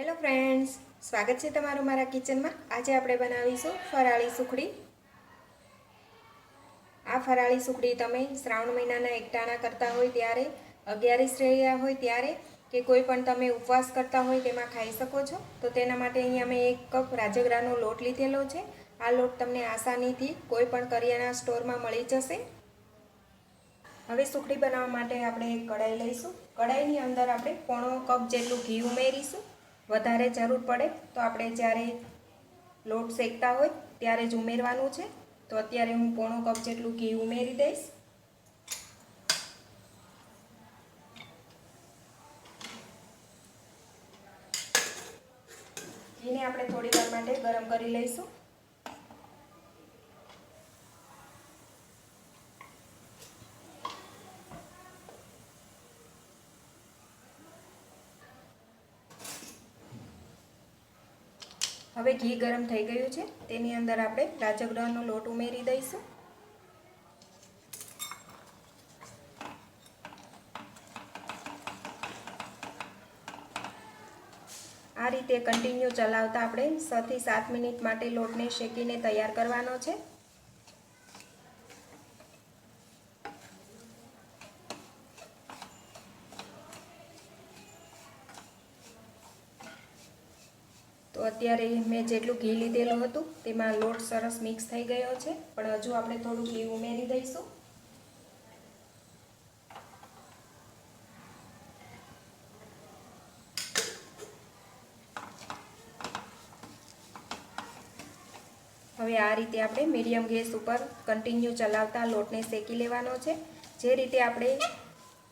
Hello friends સ્વાગત છે તમારું મારા કિચનમાં આજે આપણે બનાવીશું ફરાળી સુખડી. આ ફરાળી સુખડી તમે શ્રાવણ મહિનાના એકટાણા કરતા હોય ત્યારે, અગિયારીસ રહ્યા હોય ત્યારે, કે કોઈ પણ તમે ઉપવાસ કરતા હોય તેમાં ખાઈ શકો છો. તો તેના માટે અહીંયા મેં એક કપ રાજગરાનો લોટ લીધેલો છે. આ લોટ તમને આસાનીથી કોઈ પણ કરિયાણા સ્ટોરમાં મળી જશે. હવે સુખડી બનાવવા માટે આપણે એક કઢાઈ લઈશું. કઢાઈની અંદર આપણે પોણો કપ જેટલું ઘી ઉમેરીશું. વધારે જરૂર પડે, તો આપણે જ્યારે લોટ શેકતા હોય ત્યારે જ ઉમેરવાનું છે. તો અત્યારે હું પોણો કપ જેટલું ઘી ઉમેરી દઈશ. ઘીને આપણે થોડી વાર માટે ગરમ કરી લઈશું. હવે ઘી ગરમ થઈ ગયું છે. તેની અંદર આપણે રાજગરાનો લોટ ઉમેરી દઈશું. આ રીતે કન્ટિન્યુ ચલાવતા આપણે છથી સાત મિનિટ માટે લોટને શેકીને તૈયાર કરવાનો છે તો અત્યારે મેં જેટલું ઘી લીધેલું હતું, તેમાં લોટ સરસ મિક્સ થઈ ગયો છે. પણ હજુ આપણે થોડું ઘી ઉમેરી દઈશું. હવે આ રીતે આપણે મીડિયમ ગેસ ઉપર કન્ટિન્યુ ચલાવતા લોટને શેકી લેવાનો છે. જે રીતે આપણે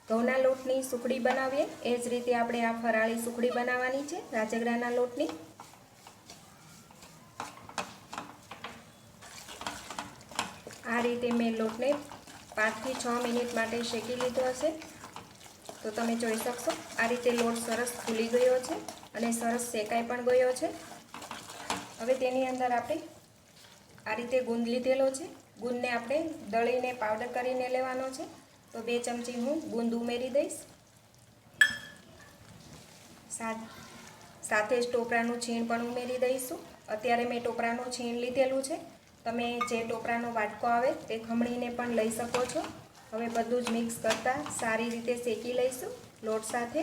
ઘઉંના લોટની સુખડી બનાવીએ, એ જ રીતે આપણે આ ફરાળી સુખડી બનાવવાની છે, રાજગરાના લોટની. આ રીતે મેં લોટને પાંચથી છ મિનિટ માટે શેકી લીધો હશે. તો તમે જોઈ શકશો, આ રીતે લોટ સરસ ફૂલી ગયો છે અને સરસ શેકાઈ પણ ગયો છે. હવે તેની અંદર આપણે આ રીતે ગુંદ લીધેલો છે. ગુંદને આપણે દળીને પાવડર કરીને લેવાનો છે. તો બે ચમચી હું ગુંદ ઉમેરી દઈશ. સાથે જ ટોપરાનું છીણ પણ ઉમેરી દઈશું. અત્યારે મેં ટોપરાનું છીણ લીધેલું છે. તમે જે ટોપરાનો વાટકો આવે તે ખમણીને પણ લઈ શકો છો. હવે બધું જ મિક્સ કરતાં સારી રીતે શેકી લઈશું લોટ સાથે.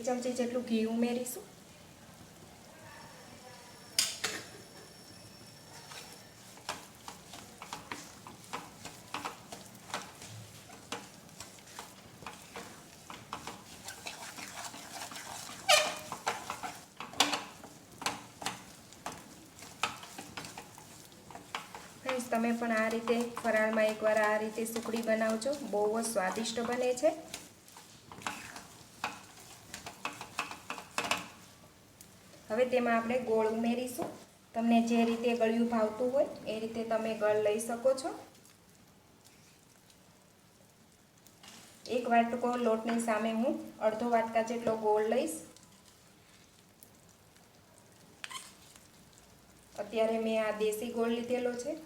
ચમચી જેટલું ઘી ઉમેરીશું. તમે પણ આ રીતે ફરાળમાં એકવાર આ રીતે સુખડી બનાવજો. બહુ જ સ્વાદિષ્ટ બને છે. હવે તેમાં આપણે ગોળ ઉમેરીશું. તમને જે રીતે ગળ્યું ભાવતું હોય, એ રીતે તમે ગળ લઈ શકો છો. એક વાટકો લોટની સામે હું અડધો વાટકા જેટલો ગોળ લઈશ. અત્યારે મેં આ દેશી ગોળ લીધેલો છે.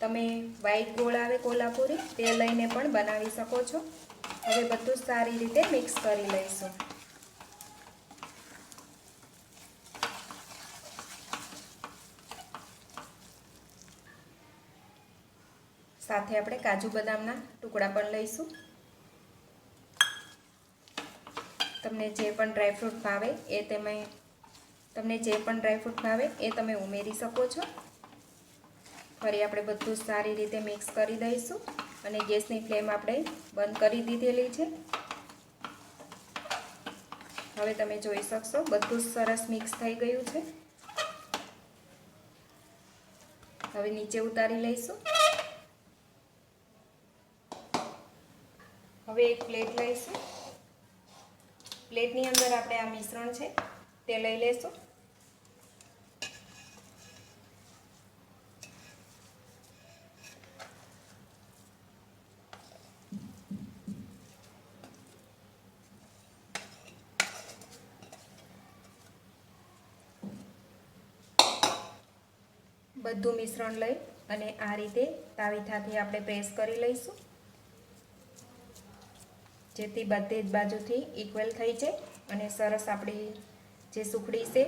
તમે વ્હાઈટ ગોળ આવે કોલ્હાપુરી, તે લઈને પણ બનાવી શકો છો. હવે બધું સારી રીતે મિક્સ કરી લઈશું. સાથે આપણે કાજુ બદામના ટુકડા પણ લઈશું. તમને જે પણ ડ્રાયફ્રૂટ ભાવે એ તમે, તમને જે પણ ડ્રાયફ્રૂટ ભાવે એ તમે ઉમેરી શકો છો. ફરી આપણે બધું સારી રીતે મિક્સ કરી દઈશું અને ગેસની ફ્લેમ આપણે બંધ કરી દીધેલી છે. હવે તમે જોઈ શકશો બધું સરસ મિક્સ થઈ ગયું છે. હવે નીચે ઉતારી લઈશું. હવે એક પ્લેટ લઈશું. પ્લેટની અંદર આપણે આ મિશ્રણ છે, તે લઈ લઈશું બધું મિશ્રણ લઈ અને આ રીતે તાવીથાથી આપણે પ્રેસ કરી લઈશું. જેથી બધે જ બાજુથી ઇક્વલ થઈ જાય અને સરસ આપણી જે સુખડી છે,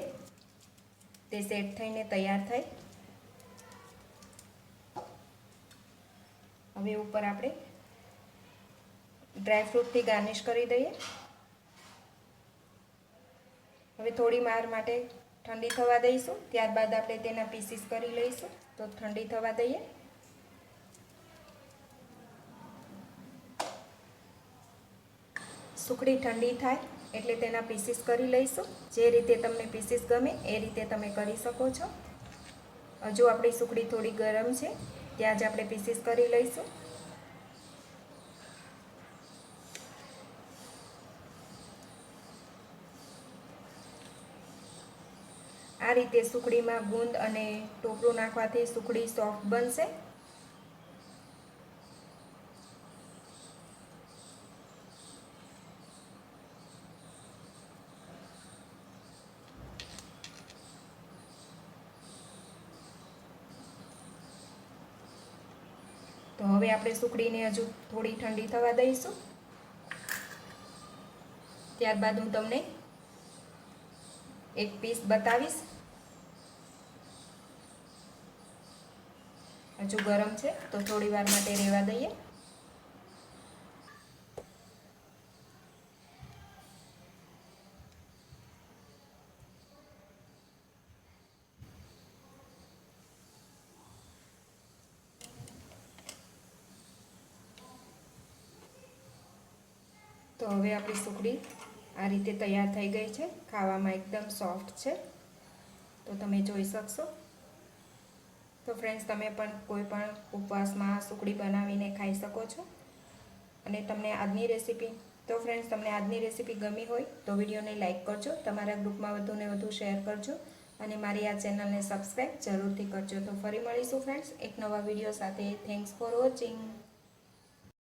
તે સેટ થઈને તૈયાર થઈ હવે ઉપર આપણે ડ્રાયફ્રૂટથી ગાર્નિશ કરી દઈએ. હવે થોડી માર માટે ઠંડી થવા દઈશું. ત્યારબાદ આપણે તેના પીસીસ કરી લઈશું. તો ઠંડી થવા દઈએ. સુખડી ઠંડી થાય એટલે તેના પીસીસ કરી લઈશું. જે રીતે તમને પીસીસ ગમે એ રીતે તમે કરી શકો છો. હજુ આપણી સુખડી થોડી ગરમ છે, ત્યાં જ આપણે પીસીસ કરી લઈશું. આ રીતે સુખડીમાં ગુંદ અને ટોપરું નાખવાથી સુખડી સોફ્ટ બનશે. તો હવે આપણે સુખડીને હજુ થોડી ઠંડી થવા દઈશું. ત્યારબાદ હું તમને એક પીસ બતાવીશ. હજુ ગરમ છે, તો થોડી વાર માટે રહેવા દઈએ. તો હવે આપણી સુખડી આ રીતે તૈયાર થઈ ગઈ છે. ખાવામાં એકદમ સોફ્ટ છે. તો તમે જોઈ શકશો. તો ફ્રેન્ડ્સ તમે પણ કોઈ પણ ઉપવાસમાં સુખડી બનાવીને ખાઈ શકો છો. અને તમને આજની રેસીપી તો ફ્રેન્ડ્સ તમને આજની રેસીપી ગમી હોય તો વિડીયોને લાઇક કરજો. તમારા ગ્રુપમાં વધુને વધુ શેર કરજો. અને મારી આ ચેનલને સબસ્ક્રાઈબ જરૂરથી કરજો. તો ફરી મળીશું ફ્રેન્ડ્સ એક નવા વીડિયો સાથે. Thanks for watching